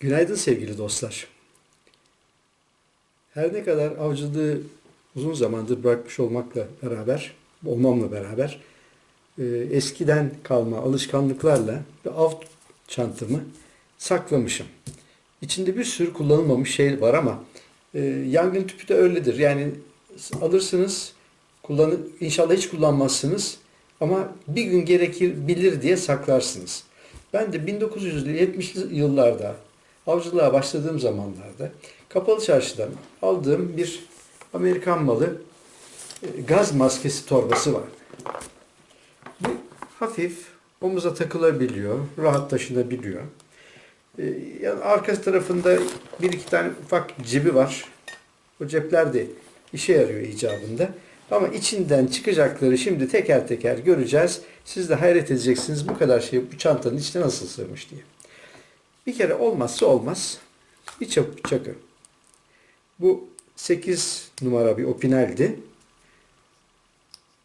Günaydın sevgili dostlar. Her ne kadar avcılığı uzun zamandır bırakmış olmakla beraber, olmamla beraber e, eskiden kalma alışkanlıklarla bir av çantamı saklamışım. İçinde bir sürü kullanılmamış şey var ama e, yangın tüpü de öyledir. Yani alırsınız, kullanı, inşallah hiç kullanmazsınız ama bir gün gerekir bilir diye saklarsınız. Ben de 1970'li yıllarda avcılığa başladığım zamanlarda kapalı çarşıdan aldığım bir Amerikan malı e, gaz maskesi torbası var. Bu hafif omuza takılabiliyor, rahat taşınabiliyor. E, Yani arka tarafında bir iki tane ufak cebi var. O cepler de işe yarıyor icabında. Ama içinden çıkacakları şimdi teker teker göreceğiz. Siz de hayret edeceksiniz bu kadar şey bu çantanın içine nasıl sığmış diye. Bir kere olmazsa olmaz. Bir çap çakı. Bu 8 numara bir opineldi.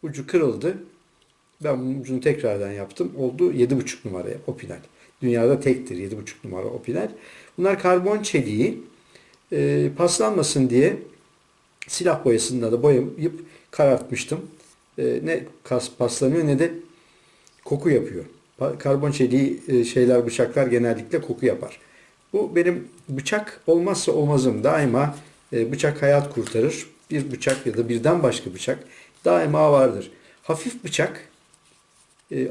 Ucu kırıldı. Ben bunun ucunu tekrardan yaptım. Oldu 7,5 numara opinel. Dünyada tektir 7,5 numara opinel. Bunlar karbon çeliği. E, paslanmasın diye silah boyasında da boyayıp karartmıştım. E, ne kas paslanıyor ne de koku yapıyor. Karbon çeliği e, şeyler bıçaklar genellikle koku yapar. Bu benim bıçak olmazsa olmazım. Daima e, bıçak hayat kurtarır. Bir bıçak ya da birden başka bıçak daima vardır. Hafif bıçak e,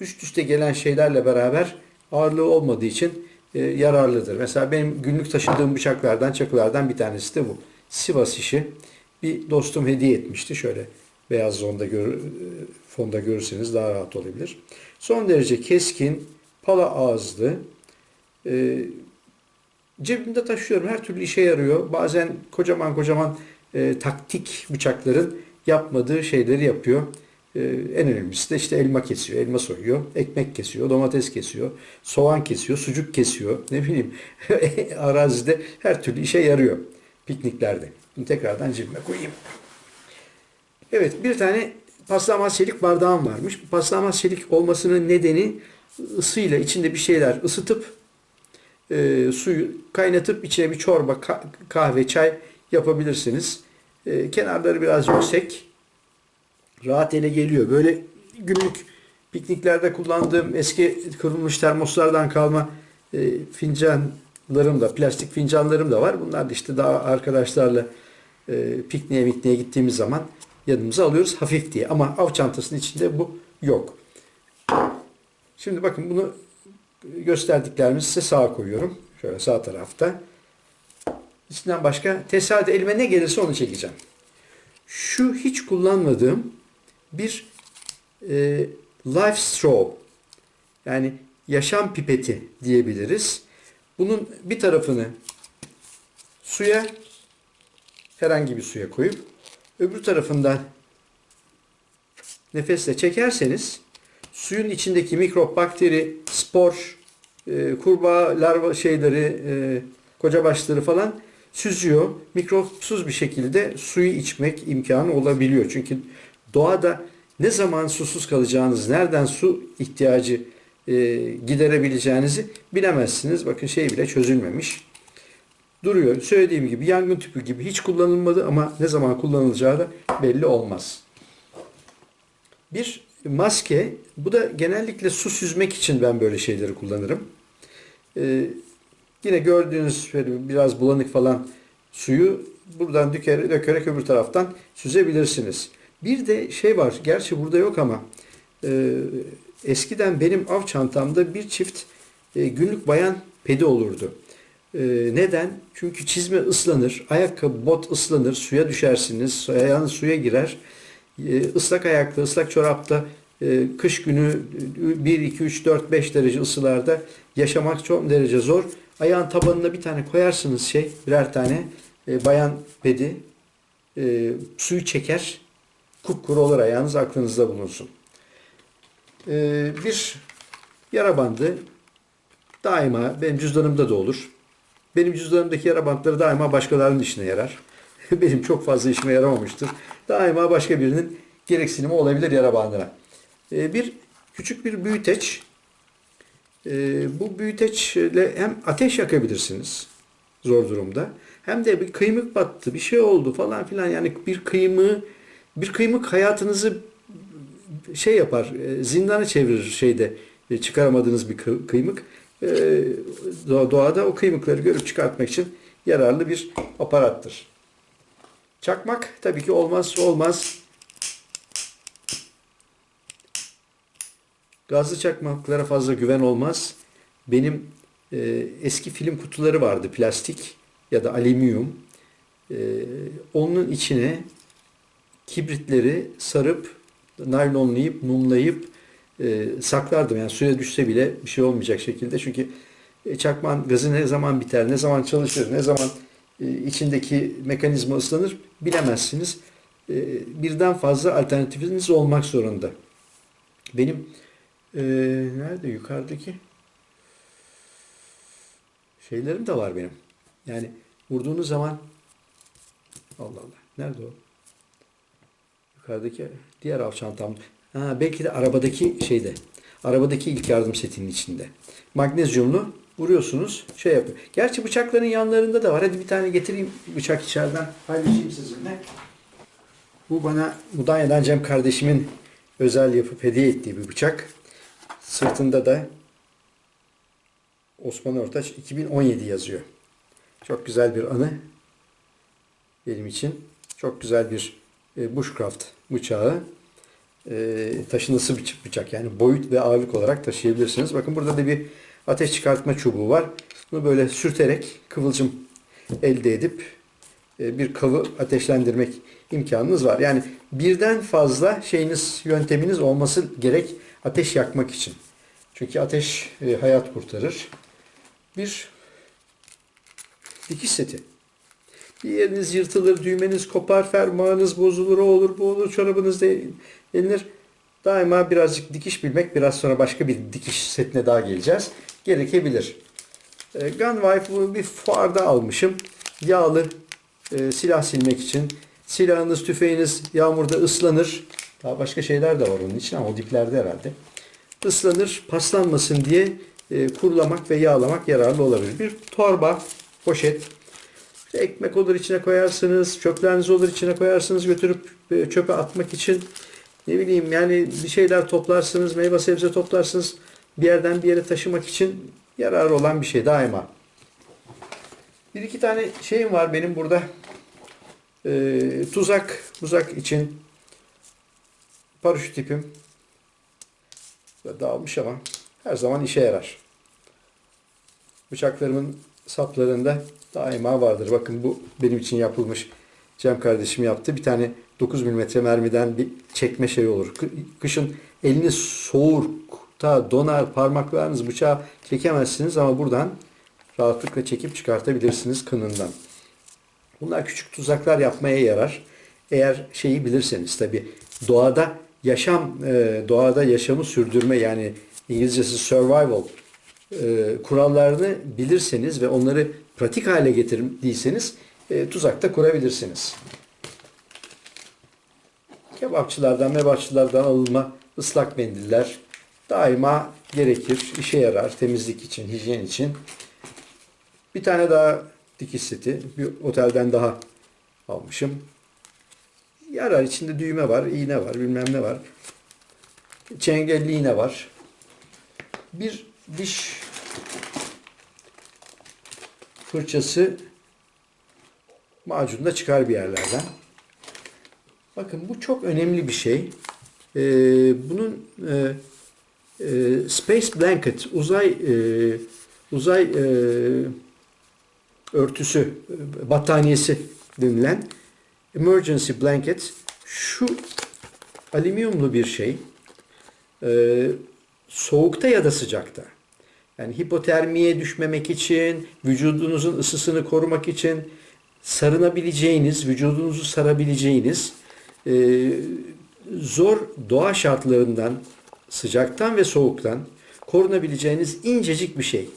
üst üste gelen şeylerle beraber ağırlığı olmadığı için yararlıdır. Mesela benim günlük taşıdığım bıçaklardan, çakılardan bir tanesi de bu. Sivas işi. Bir dostum hediye etmişti. Şöyle beyaz zonda gör, fonda görürseniz daha rahat olabilir. Son derece keskin, pala ağızlı. E, cebimde taşıyorum. Her türlü işe yarıyor. Bazen kocaman kocaman e, taktik bıçakların yapmadığı şeyleri yapıyor. E, en önemlisi de işte elma kesiyor, elma soyuyor, ekmek kesiyor, domates kesiyor, soğan kesiyor, sucuk kesiyor. Ne bileyim arazide her türlü işe yarıyor pikniklerde. Bunu tekrardan cebime koyayım. Evet bir tane paslanmaz çelik bardağım varmış. Bu paslanmaz çelik olmasının nedeni ısıyla içinde bir şeyler ısıtıp e, suyu kaynatıp içine bir çorba, ka- kahve, çay yapabilirsiniz. E, kenarları biraz yüksek. Rahat ele geliyor. Böyle günlük pikniklerde kullandığım eski kırılmış termoslardan kalma e, fincanlarım da, plastik fincanlarım da var. Bunlar da işte daha arkadaşlarla e, pikniğe mikniğe gittiğimiz zaman yanımıza alıyoruz hafif diye. Ama av çantasının içinde bu yok. Şimdi bakın bunu gösterdiklerimizi size sağa koyuyorum. Şöyle sağ tarafta. İçinden başka tesadüf elime ne gelirse onu çekeceğim. Şu hiç kullanmadığım bir e, life straw yani yaşam pipeti diyebiliriz. Bunun bir tarafını suya herhangi bir suya koyup öbür tarafından nefesle çekerseniz suyun içindeki mikrop, bakteri, spor, e, kurbağa, larva şeyleri, e, koca başları falan süzüyor. Mikropsuz bir şekilde suyu içmek imkanı olabiliyor. Çünkü doğada ne zaman susuz kalacağınız, nereden su ihtiyacı e, giderebileceğinizi bilemezsiniz. Bakın şey bile çözülmemiş. Duruyor. Söylediğim gibi yangın tüpü gibi hiç kullanılmadı ama ne zaman kullanılacağı da belli olmaz. Bir maske, bu da genellikle su süzmek için ben böyle şeyleri kullanırım. Ee, yine gördüğünüz biraz bulanık falan suyu buradan dökerek, dökerek öbür taraftan süzebilirsiniz. Bir de şey var, gerçi burada yok ama e, eskiden benim av çantamda bir çift e, günlük bayan pedi olurdu. E, neden? Çünkü çizme ıslanır, ayakkabı, bot ıslanır, suya düşersiniz, ayağınız suya girer. E, ıslak ayakta, ıslak çorapta e, kış günü 1, 2, 3, 4, 5 derece ısılarda yaşamak çok derece zor. Ayağın tabanına bir tane koyarsınız şey, birer tane e, bayan pedi. E, suyu çeker, kupkuru olur ayağınız aklınızda bulunsun. Bir yara bandı daima benim cüzdanımda da olur. Benim cüzdanımdaki yara bantları daima başkalarının işine yarar. benim çok fazla işime yaramamıştır. Daima başka birinin gereksinimi olabilir yara bandına. Ee, bir küçük bir büyüteç Ee, bu büyüteçle hem ateş yakabilirsiniz zor durumda. Hem de bir kıymık battı, bir şey oldu falan filan. Yani bir kıymığı, bir kıymık hayatınızı şey yapar, e, zindana çevirir şeyde e, çıkaramadığınız bir kı- kıymık. E, doğa- Doğada o kıymıkları görüp çıkartmak için yararlı bir aparattır. Çakmak tabii ki olmazsa olmaz. Gazlı çakmaklara fazla güven olmaz. Benim e, eski film kutuları vardı plastik ya da alüminyum. E, onun içine kibritleri sarıp naylonlayıp mumlayıp e, saklardım. Yani suya düşse bile bir şey olmayacak şekilde. Çünkü e, çakmağın gazı ne zaman biter, ne zaman çalışır, ne zaman e, içindeki mekanizma ıslanır bilemezsiniz. E, birden fazla alternatifiniz olmak zorunda. Benim e, nerede yukarıdaki şeylerim de var benim. Yani vurduğunuz zaman Allah Allah. Nerede o? Yukarıdaki diğer av çantam. Ha, belki de arabadaki şeyde. Arabadaki ilk yardım setinin içinde. Magnezyumlu vuruyorsunuz. Şey yapıyor. Gerçi bıçakların yanlarında da var. Hadi bir tane getireyim bıçak içeriden. Paylaşayım sizinle. Bu bana Mudanya'dan Cem kardeşimin özel yapıp hediye ettiği bir bıçak. Sırtında da Osman Ortaç 2017 yazıyor. Çok güzel bir anı benim için. Çok güzel bir e, bushcraft bıçağı. E, taşınası bir bıçak. Yani boyut ve ağırlık olarak taşıyabilirsiniz. Bakın burada da bir ateş çıkartma çubuğu var. Bunu böyle sürterek kıvılcım elde edip e, bir kavı ateşlendirmek imkanınız var. Yani birden fazla şeyiniz, yönteminiz olması gerek ateş yakmak için. Çünkü ateş e, hayat kurtarır. Bir dikiş seti. Bir yeriniz yırtılır, düğmeniz kopar, fermuarınız bozulur, o olur, bu olur, çorabınız denilir. Daima birazcık dikiş bilmek, biraz sonra başka bir dikiş setine daha geleceğiz. Gerekebilir. E, Gunwife bir fuarda almışım. Yağlı e, silah silmek için. Silahınız, tüfeğiniz yağmurda ıslanır. Daha başka şeyler de var onun için ama o diplerde herhalde. Islanır, paslanmasın diye e, kurulamak ve yağlamak yararlı olabilir. Bir torba, poşet, ekmek olur içine koyarsınız, çöpleriniz olur içine koyarsınız götürüp e, çöpe atmak için. Ne bileyim yani bir şeyler toplarsınız, meyve sebze toplarsınız. Bir yerden bir yere taşımak için yararı olan bir şey daima. Bir iki tane şeyim var benim burada. E, tuzak, tuzak için paraşüt tipim. Dağılmış ama her zaman işe yarar. Bıçaklarımın saplarında daima vardır. Bakın bu benim için yapılmış. Cem kardeşim yaptı. Bir tane 9 mm mermiden bir çekme şey olur. Kı- Kışın eliniz soğukta donar parmaklarınız bıçağı çekemezsiniz ama buradan rahatlıkla çekip çıkartabilirsiniz kınından. Bunlar küçük tuzaklar yapmaya yarar. Eğer şeyi bilirseniz tabi doğada yaşam, e, doğada yaşamı sürdürme yani İngilizcesi survival e, kurallarını bilirseniz ve onları pratik hale getirdiyseniz e, tuzakta kurabilirsiniz. Kebapçılardan, mebapçılardan alınma ıslak mendiller daima gerekir, işe yarar temizlik için, hijyen için. Bir tane daha dikiş seti, bir otelden daha almışım. Yarar içinde düğme var, iğne var, bilmem ne var. Çengelli iğne var. Bir diş fırçası macunda çıkar bir yerlerden. Bakın bu çok önemli bir şey. Ee, bunun e, e, Space Blanket uzay e, uzay e, örtüsü e, battaniyesi denilen emergency blanket şu alüminyumlu bir şey. Ee, soğukta ya da sıcakta. Yani hipotermiye düşmemek için, vücudunuzun ısısını korumak için sarınabileceğiniz, vücudunuzu sarabileceğiniz e, zor doğa şartlarından, sıcaktan ve soğuktan korunabileceğiniz incecik bir şey.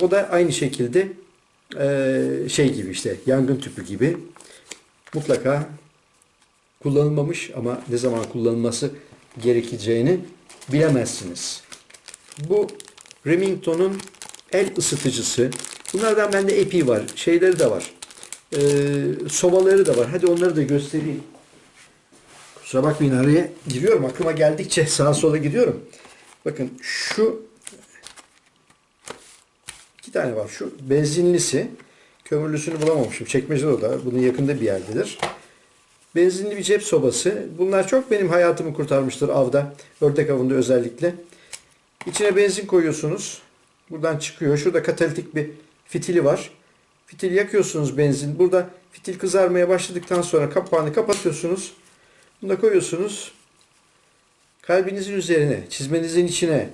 O da aynı şekilde e, şey gibi işte yangın tüpü gibi mutlaka kullanılmamış ama ne zaman kullanılması gerekeceğini bilemezsiniz. Bu Remington'un el ısıtıcısı. Bunlardan bende epi var. Şeyleri de var. Ee, sobaları da var. Hadi onları da göstereyim. Kusura bakmayın araya giriyorum. Aklıma geldikçe sağa sola gidiyorum. Bakın şu iki tane var. Şu benzinlisi. Kömürlüsünü bulamamışım. Çekmecede o da. Bunun yakında bir yerdedir. Benzinli bir cep sobası. Bunlar çok benim hayatımı kurtarmıştır avda. Ördek avında özellikle. İçine benzin koyuyorsunuz. Buradan çıkıyor. Şurada katalitik bir fitili var. Fitil yakıyorsunuz benzin. Burada fitil kızarmaya başladıktan sonra kapağını kapatıyorsunuz. Bunu da koyuyorsunuz. Kalbinizin üzerine, çizmenizin içine,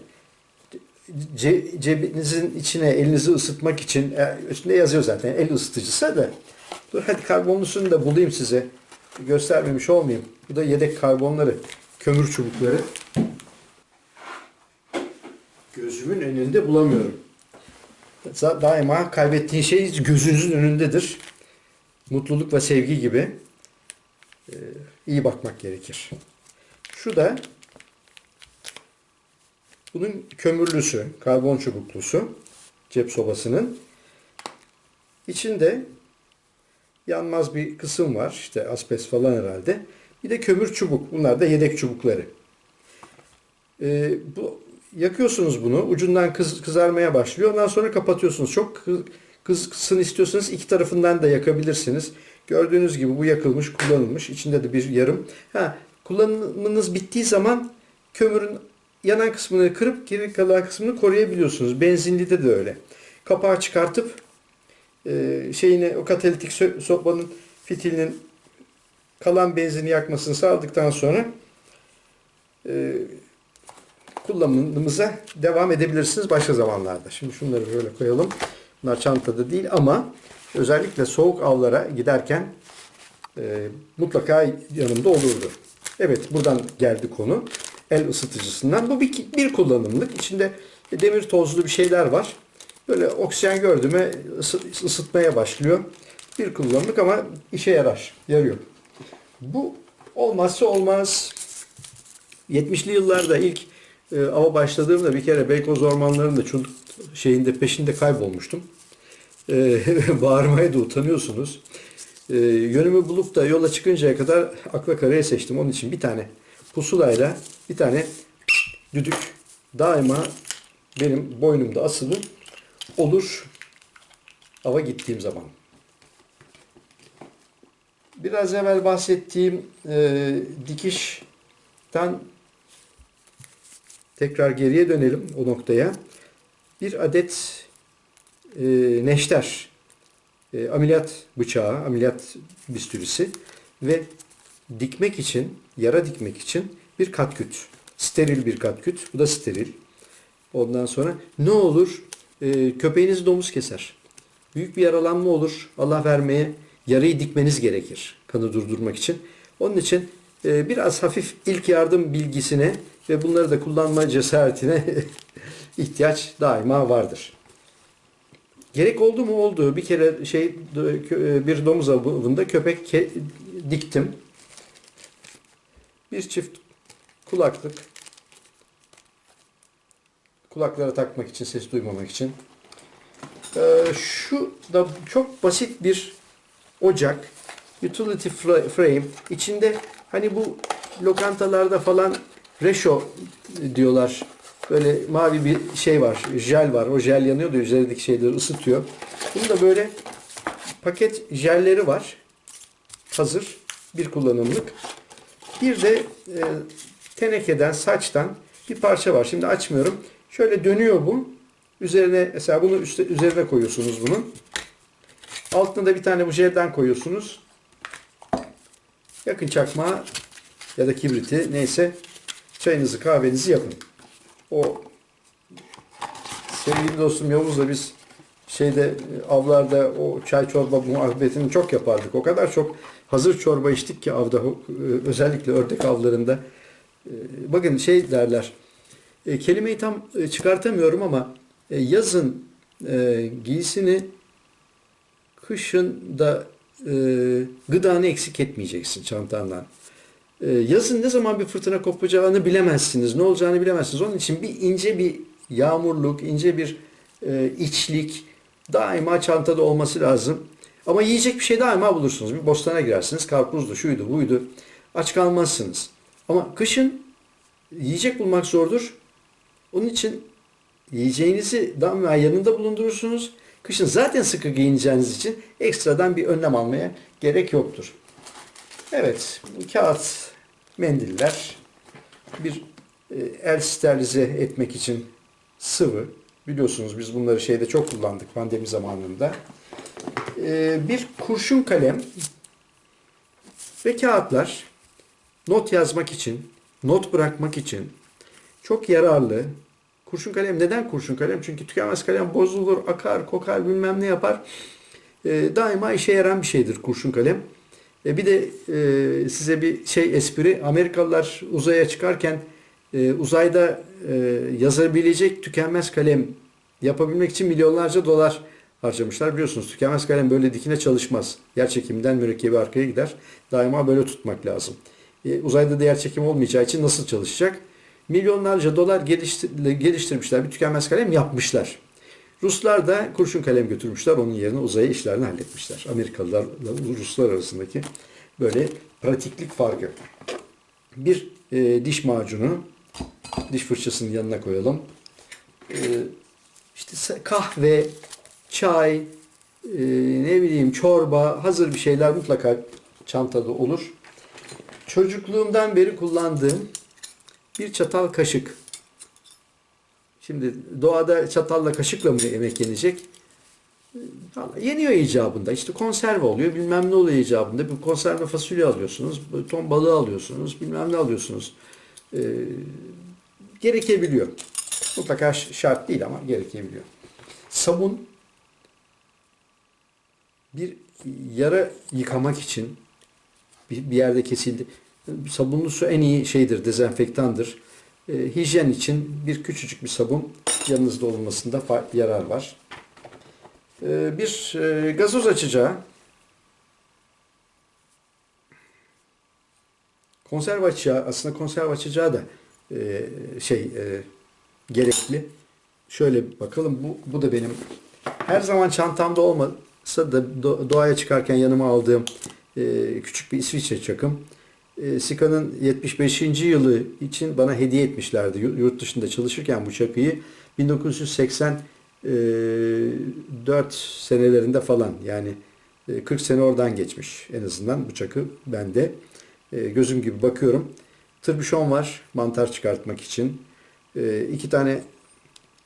ce- cebinizin içine elinizi ısıtmak için e, üstünde yazıyor zaten el ısıtıcısı da. Dur hadi karbonlusunu da bulayım size. Göstermemiş olmayayım. Bu da yedek karbonları, kömür çubukları. Gözümün önünde bulamıyorum. Da- Daima kaybettiğin şey gözünüzün önündedir. Mutluluk ve sevgi gibi. Ee, iyi bakmak gerekir. Şu da bunun kömürlüsü, karbon çubuklusu cep sobasının. İçinde yanmaz bir kısım var. İşte asbest falan herhalde. Bir de kömür çubuk. Bunlar da yedek çubukları. Ee, bu yakıyorsunuz bunu. Ucundan kız, kızarmaya başlıyor. Ondan sonra kapatıyorsunuz. Çok kı- kız kızsın istiyorsanız iki tarafından da yakabilirsiniz. Gördüğünüz gibi bu yakılmış, kullanılmış. İçinde de bir yarım. Ha, kullanımınız bittiği zaman kömürün yanan kısmını kırıp geri kalan kısmını koruyabiliyorsunuz. Benzinlide de öyle. Kapağı çıkartıp e, şeyine o katalitik sobanın fitilinin kalan benzini yakmasını sağladıktan sonra e, kullanımımıza devam edebilirsiniz başka zamanlarda. Şimdi şunları böyle koyalım. Bunlar çantada değil ama özellikle soğuk avlara giderken e, mutlaka yanımda olurdu. Evet buradan geldi konu. El ısıtıcısından. Bu bir, bir kullanımlık. İçinde demir tozlu bir şeyler var. Böyle oksijen gördü mü ısı- ısıtmaya başlıyor. Bir kullanımlık ama işe yarar. Yarıyor. Bu olmazsa olmaz. 70'li yıllarda ilk e, ava başladığımda bir kere Beykoz ormanlarında çocuk şeyinde peşinde kaybolmuştum. E, bağırmaya da utanıyorsunuz. E, yönümü bulup da yola çıkıncaya kadar akla karaya seçtim. Onun için bir tane pusulayla bir tane düdük daima benim boynumda asılı olur ava gittiğim zaman. Biraz evvel bahsettiğim e, dikişten tekrar geriye dönelim o noktaya. Bir adet e, neşter, e, ameliyat bıçağı, ameliyat bistürisi ve dikmek için, yara dikmek için bir katküt. Steril bir katküt. Bu da steril. Ondan sonra ne olur? E, köpeğiniz domuz keser. Büyük bir yaralanma olur. Allah vermeye yarayı dikmeniz gerekir. Kanı durdurmak için. Onun için e, biraz hafif ilk yardım bilgisine ve bunları da kullanma cesaretine ihtiyaç daima vardır. Gerek oldu mu oldu. Bir kere şey kö- bir domuz avında köpek diktim. Bir çift kulaklık. Kulaklara takmak için, ses duymamak için. Ee, şu da çok basit bir ocak. Utility fra- frame. İçinde hani bu lokantalarda falan reşo diyorlar. Böyle mavi bir şey var. Jel var. O jel yanıyor da üzerindeki şeyleri ısıtıyor. Bunun da böyle paket jelleri var. Hazır. Bir kullanımlık. Bir de e, tenekeden, saçtan bir parça var. Şimdi açmıyorum. Şöyle dönüyor bu. Üzerine mesela bunu üstte, üzerine koyuyorsunuz bunun. Altına da bir tane bu jelden koyuyorsunuz. Yakın çakmağı ya da kibriti neyse çayınızı kahvenizi yapın. O sevgili dostum Yavuz'la biz şeyde avlarda o çay çorba muhabbetini çok yapardık. O kadar çok hazır çorba içtik ki avda e, özellikle ördek avlarında. E, Bakın şey derler. e, Kelimeyi tam çıkartamıyorum ama yazın giysini kışın da gıdanı eksik etmeyeceksin çantandan. E, yazın ne zaman bir fırtına kopacağını bilemezsiniz. Ne olacağını bilemezsiniz. Onun için bir ince bir yağmurluk, ince bir e, içlik daima çantada olması lazım. Ama yiyecek bir şey daima bulursunuz. Bir bostana girersiniz. Karpuzdu, şuydu, buydu. Aç kalmazsınız. Ama kışın yiyecek bulmak zordur. Onun için yiyeceğinizi daima yanında bulundurursunuz. Kışın zaten sıkı giyineceğiniz için ekstradan bir önlem almaya gerek yoktur. Evet, kağıt mendiller bir e, el sterilize etmek için sıvı. Biliyorsunuz biz bunları şeyde çok kullandık pandemi zamanında. E, bir kurşun kalem ve kağıtlar not yazmak için, not bırakmak için çok yararlı. Kurşun kalem neden kurşun kalem? Çünkü tükenmez kalem bozulur, akar, kokar, bilmem ne yapar. E, daima işe yarayan bir şeydir kurşun kalem. E, bir de e, size bir şey espri. Amerikalılar uzaya çıkarken e, uzayda e, yazabilecek tükenmez kalem yapabilmek için milyonlarca dolar harcamışlar. Biliyorsunuz tükenmez kalem böyle dikine çalışmaz. Yer çekiminden mürekkebi arkaya gider. Daima böyle tutmak lazım. E, uzayda da yer çekimi olmayacağı için nasıl çalışacak? Milyonlarca dolar geliştir, geliştirmişler. Bir tükenmez kalem yapmışlar. Ruslar da kurşun kalem götürmüşler. Onun yerine uzaya işlerini halletmişler. Amerikalılarla Ruslar arasındaki böyle pratiklik farkı. Bir e, diş macunu diş fırçasının yanına koyalım. E, işte kahve, çay, e, ne bileyim çorba, hazır bir şeyler mutlaka çantada olur. Çocukluğumdan beri kullandığım bir çatal kaşık. Şimdi doğada çatalla kaşıkla mı yemek yenecek? Yeniyor icabında. İşte konserve oluyor, bilmem ne oluyor icabında. Bir konserve fasulye alıyorsunuz, ton balığı alıyorsunuz, bilmem ne alıyorsunuz. Ee, gerekebiliyor. Mutlaka şart değil ama gerekebiliyor. Sabun bir yara yıkamak için bir, bir yerde kesildi. Sabunlu su en iyi şeydir, dezenfektandır. E, hijyen için bir küçücük bir sabun yanınızda olmasında yarar var. E, bir e, gazoz açacağı konserve açacağı aslında konserve açacağı da e, şey e, gerekli. Şöyle bakalım bu bu da benim her zaman çantamda olmasa da do- doğaya çıkarken yanıma aldığım küçük bir İsviçre çakım. E, Sika'nın 75. yılı için bana hediye etmişlerdi. Yu- Yurt dışında çalışırken bu çakıyı 1984 senelerinde falan yani e, 40 sene oradan geçmiş en azından bu çakı bende. E, Gözüm gibi bakıyorum. Tırbüşon var mantar çıkartmak için. E, iki tane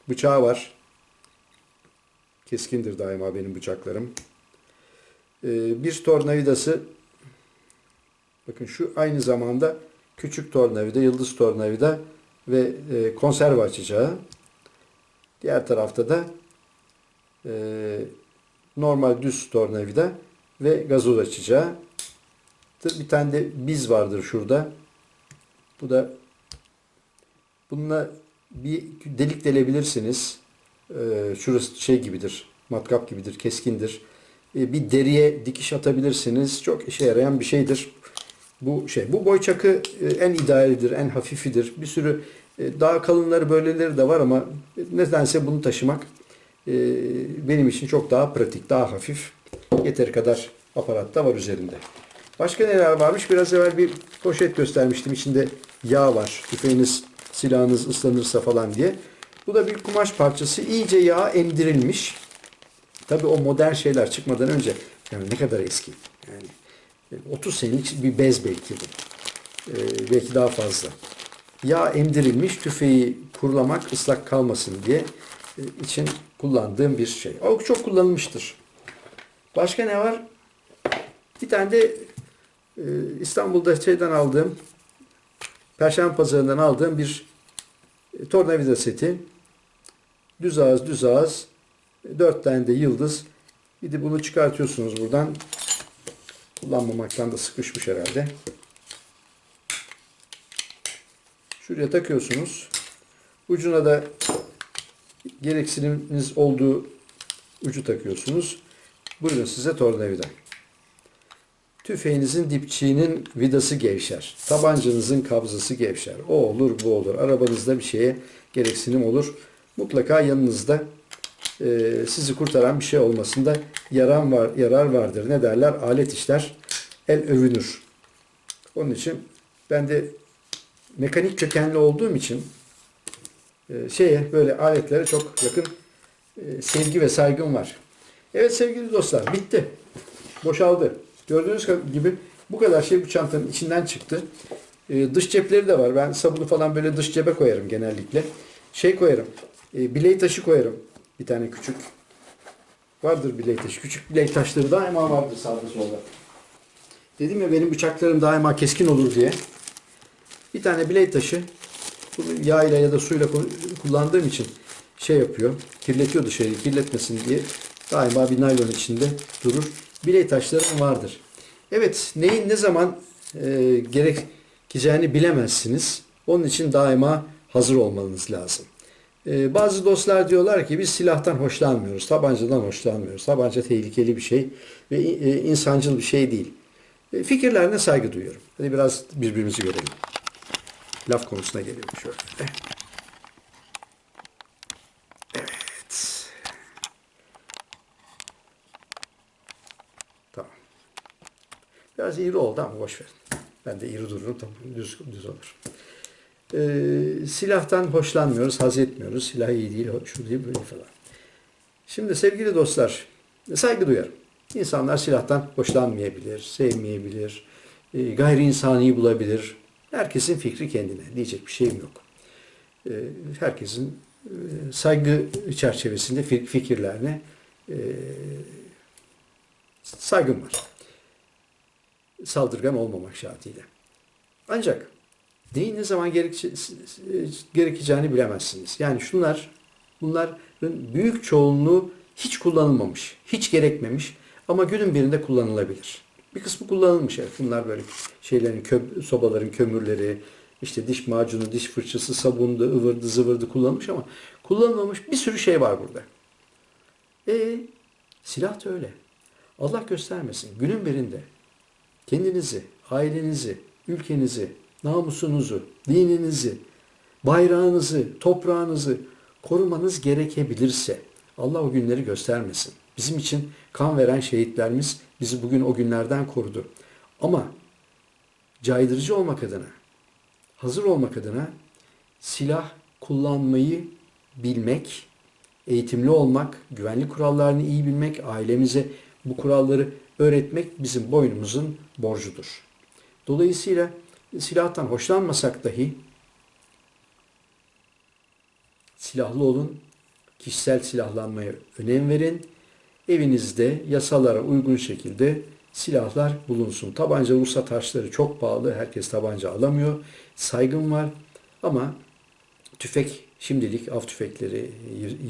bıçağı var. Keskindir daima benim bıçaklarım. E, Bir tornavidası Bakın şu aynı zamanda küçük tornavida, yıldız tornavida ve e, konserve açacağı. Diğer tarafta da e, normal düz tornavida ve gazoz açacağı. Bir tane de biz vardır şurada. Bu da bununla bir delik delebilirsiniz. E, şurası şey gibidir, matkap gibidir, keskindir. E, bir deriye dikiş atabilirsiniz. Çok işe yarayan bir şeydir bu şey. Bu boy çakı e, en idealidir, en hafifidir. Bir sürü e, daha kalınları böyleleri de var ama nedense bunu taşımak e, benim için çok daha pratik, daha hafif. Yeteri kadar aparat da var üzerinde. Başka neler varmış? Biraz evvel bir poşet göstermiştim. İçinde yağ var. Tüfeğiniz, silahınız ıslanırsa falan diye. Bu da bir kumaş parçası. İyice yağ emdirilmiş. Tabii o modern şeyler çıkmadan önce yani ne kadar eski. Yani 30 senelik bir bez belki bu. Ee, belki daha fazla. Yağ emdirilmiş tüfeği kurulamak ıslak kalmasın diye e, için kullandığım bir şey. O çok kullanılmıştır. Başka ne var? Bir tane de e, İstanbul'da şeyden aldığım Perşembe pazarından aldığım bir e, tornavida seti. Düz ağız düz ağız. E, Dört tane de yıldız. Bir de bunu çıkartıyorsunuz buradan. Kullanmamaktan da sıkışmış herhalde. Şuraya takıyorsunuz. Ucuna da gereksiniminiz olduğu ucu takıyorsunuz. Buyurun size tornavida. Tüfeğinizin dipçiğinin vidası gevşer. Tabancanızın kabzası gevşer. O olur bu olur. Arabanızda bir şeye gereksinim olur. mutlaka yanınızda sizi kurtaran bir şey olmasında yarar var, yarar vardır. Ne derler? Alet işler, el övünür. Onun için ben de mekanik kökenli olduğum için e, şeye böyle aletlere çok yakın e, sevgi ve saygım var. Evet sevgili dostlar bitti. Boşaldı. Gördüğünüz gibi bu kadar şey bu çantanın içinden çıktı. E, dış cepleri de var. Ben sabunu falan böyle dış cebe koyarım genellikle. Şey koyarım. E, bilek taşı koyarım. Bir tane küçük. Vardır bilek taşı. Küçük bilek taşları daima vardır sağda solda. Dedim ya benim bıçaklarım daima keskin olur diye. Bir tane bilek taşı bunu yağ ile ya da suyla kullandığım için şey yapıyor. Kirletiyor dışarıyı. Kirletmesin diye daima bir naylon içinde durur. Bilek taşlarım vardır. Evet neyin ne zaman e, gerekeceğini bilemezsiniz. Onun için daima hazır olmanız lazım. E, bazı dostlar diyorlar ki biz silahtan hoşlanmıyoruz, tabancadan hoşlanmıyoruz. Tabanca tehlikeli bir şey ve e, insancıl bir şey değil. E, fikirlerine saygı duyuyorum. Hadi biraz birbirimizi görelim. Laf konusuna gelelim şöyle. Evet. Tamam. Biraz iri oldu ama boş verin. Ben de iri dururum tamam düz, düz olur. Ee, silahtan hoşlanmıyoruz, haz etmiyoruz. Silah iyi değil, şu değil, böyle falan. Şimdi sevgili dostlar, saygı duyarım. İnsanlar silahtan hoşlanmayabilir, sevmeyebilir, e, gayri insani bulabilir. Herkesin fikri kendine. Diyecek bir şeyim yok. E, herkesin e, saygı çerçevesinde fikirlerine e, saygım var. Saldırgan olmamak şartıyla. Ancak neyin ne zaman gerekeceğini bilemezsiniz. Yani şunlar, bunların büyük çoğunluğu hiç kullanılmamış, hiç gerekmemiş ama günün birinde kullanılabilir. Bir kısmı kullanılmış. Evet. Bunlar böyle şeylerin, kö, sobaların kömürleri, işte diş macunu, diş fırçası, sabundu, ıvırdı, zıvırdı kullanmış ama kullanılmamış bir sürü şey var burada. E silah da öyle. Allah göstermesin. Günün birinde kendinizi, ailenizi, ülkenizi, namusunuzu, dininizi, bayrağınızı, toprağınızı korumanız gerekebilirse Allah o günleri göstermesin. Bizim için kan veren şehitlerimiz bizi bugün o günlerden korudu. Ama caydırıcı olmak adına, hazır olmak adına silah kullanmayı bilmek, eğitimli olmak, güvenlik kurallarını iyi bilmek, ailemize bu kuralları öğretmek bizim boynumuzun borcudur. Dolayısıyla silahtan hoşlanmasak dahi silahlı olun, kişisel silahlanmaya önem verin. Evinizde yasalara uygun şekilde silahlar bulunsun. Tabanca ruhsat harçları çok pahalı. Herkes tabanca alamıyor. Saygım var ama tüfek şimdilik av tüfekleri,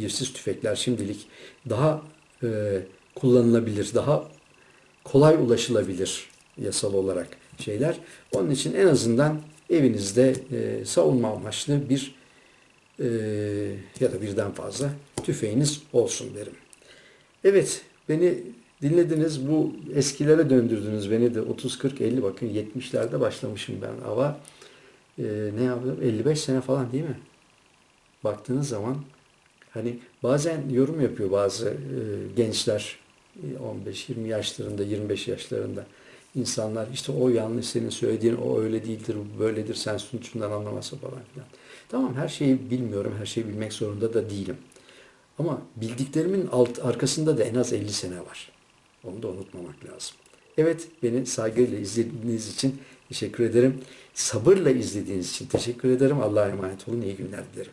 yersiz tüfekler şimdilik daha e, kullanılabilir, daha kolay ulaşılabilir yasal olarak şeyler. Onun için en azından evinizde e, savunma amaçlı bir e, ya da birden fazla tüfeğiniz olsun derim. Evet, beni dinlediniz. Bu eskilere döndürdünüz beni de 30 40 50 bakın 70'lerde başlamışım ben ava. E, ne yaptım? 55 sene falan değil mi? Baktığınız zaman hani bazen yorum yapıyor bazı e, gençler 15-20 yaşlarında, 25 yaşlarında insanlar işte o yanlış senin söylediğin o öyle değildir, bu böyledir, sen şundan anlaması falan filan. Tamam her şeyi bilmiyorum, her şeyi bilmek zorunda da değilim. Ama bildiklerimin alt, arkasında da en az 50 sene var. Onu da unutmamak lazım. Evet beni saygıyla izlediğiniz için teşekkür ederim. Sabırla izlediğiniz için teşekkür ederim. Allah'a emanet olun. İyi günler dilerim.